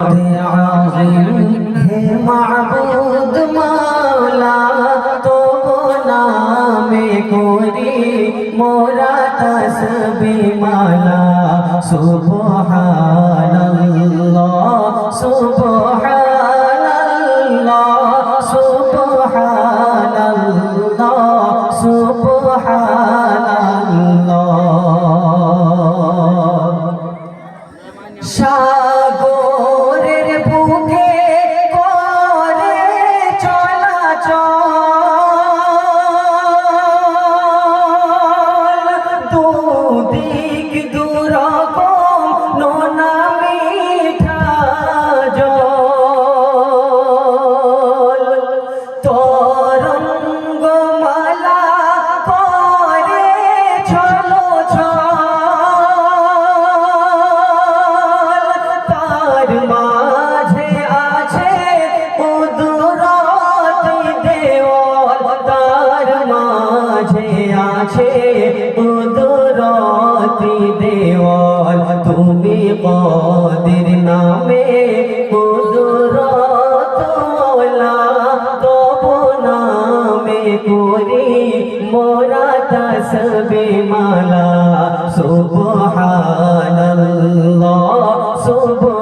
হে মাবুদ মাওলা তো নামে করি মোরা তসবি মালা সুবহানাল্লাহ সুবহানাল্লাহ সুবহানাল্লাহ সুবহানাল্লাহ তসবে মালা সুবহানাল্লাহ সুবহানাল্লাহ।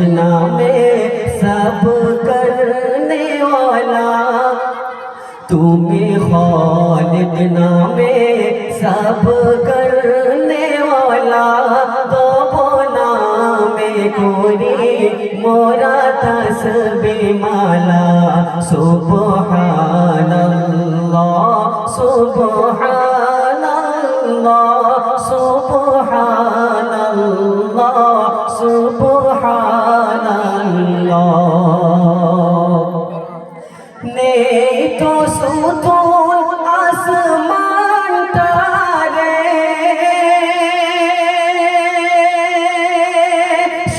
بدنا میں سب کرنے والا۔ تو بھی خالد نام سب کرنے والا۔ تو بولا میں گوری، مورا تس بے مالا۔ سبحان اللہ، سبحان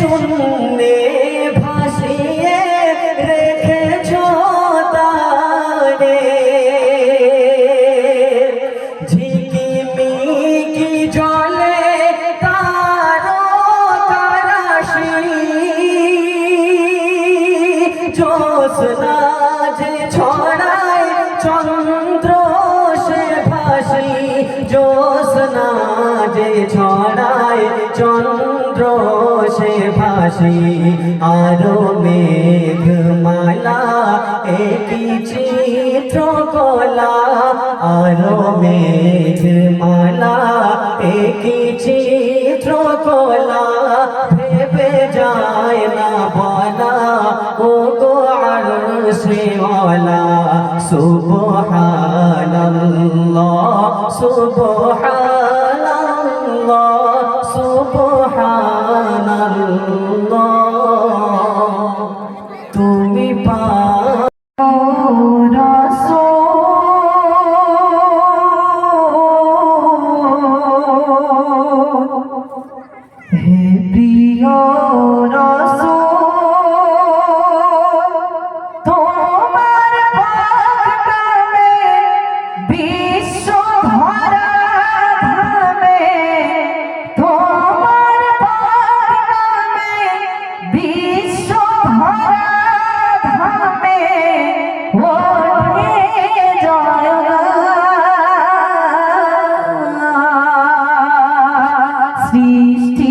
শূন্যে ভাসিয়ে রেখেছ তারে। ঝিকিমিকি জলে তারো তারাশি। জ্যোৎস্না যে ছড়ায় সে ভাসি আরও মেঘমালা একই চিত্র কলা আরও মেঘমালা একই চিত্র কলা ভেবে যায় না বলা ও গো আরশে ওয়ালা সুবহানাল্লাহ সুবহানাল্লাহ সুবহানাল্লাহ these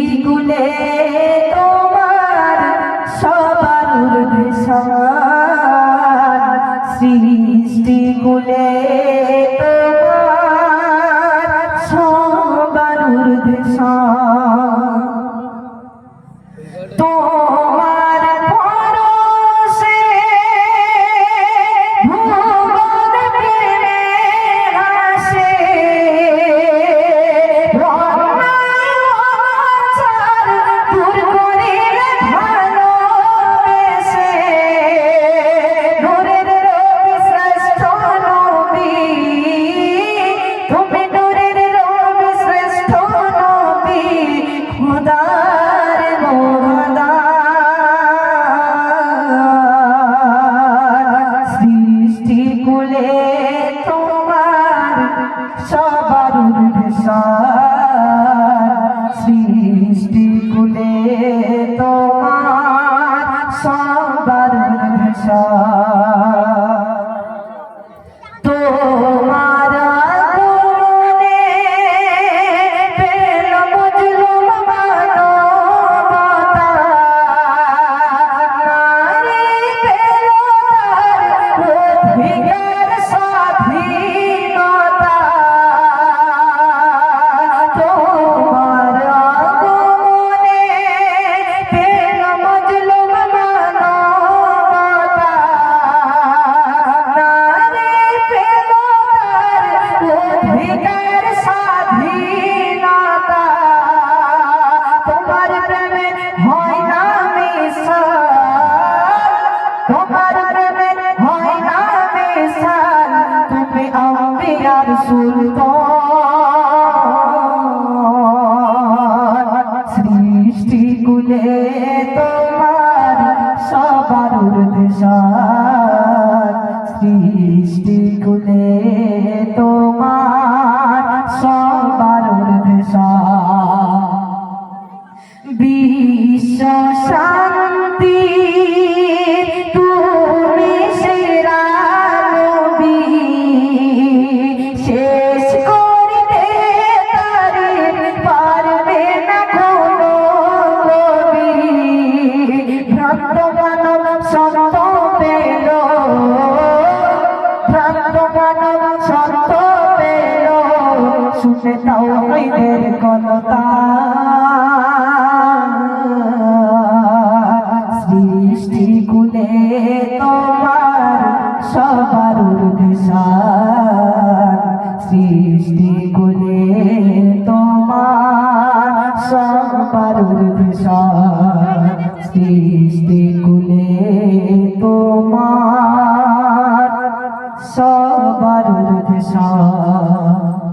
আমার দেশার সৃষ্টি কুলে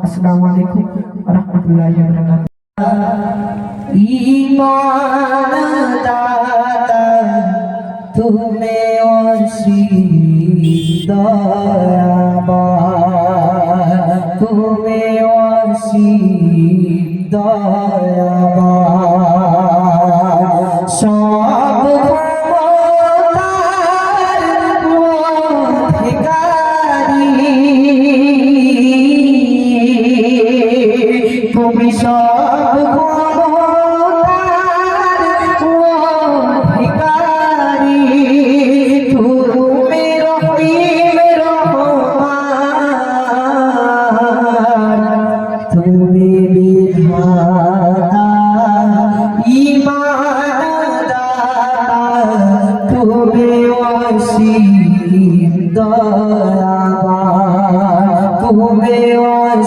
আসসালামু আলাইকুম রহমতুল্লাহি ওয়া বারাকাতুহু। ঈমান দাতা তুমি অসীম দয়াবান দয়া।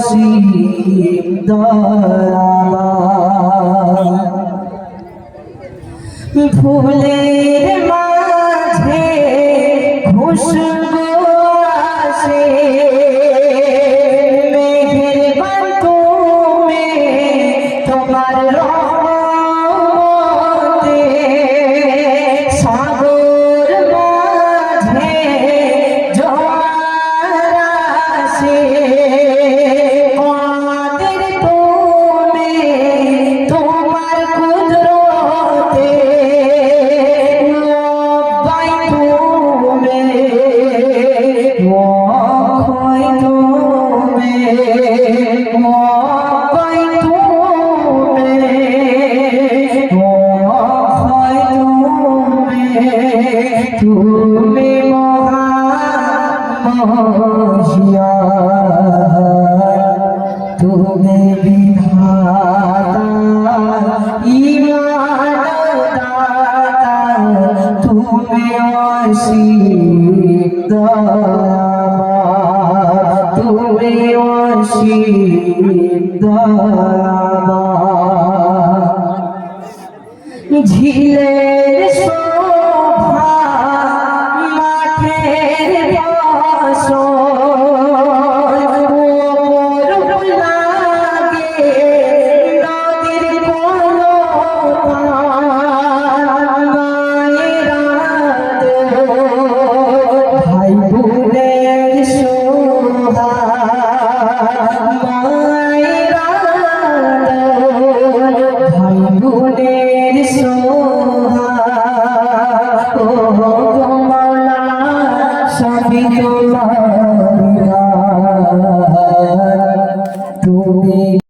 অসীম দয়ালা ভুলে ঝিলের শোভা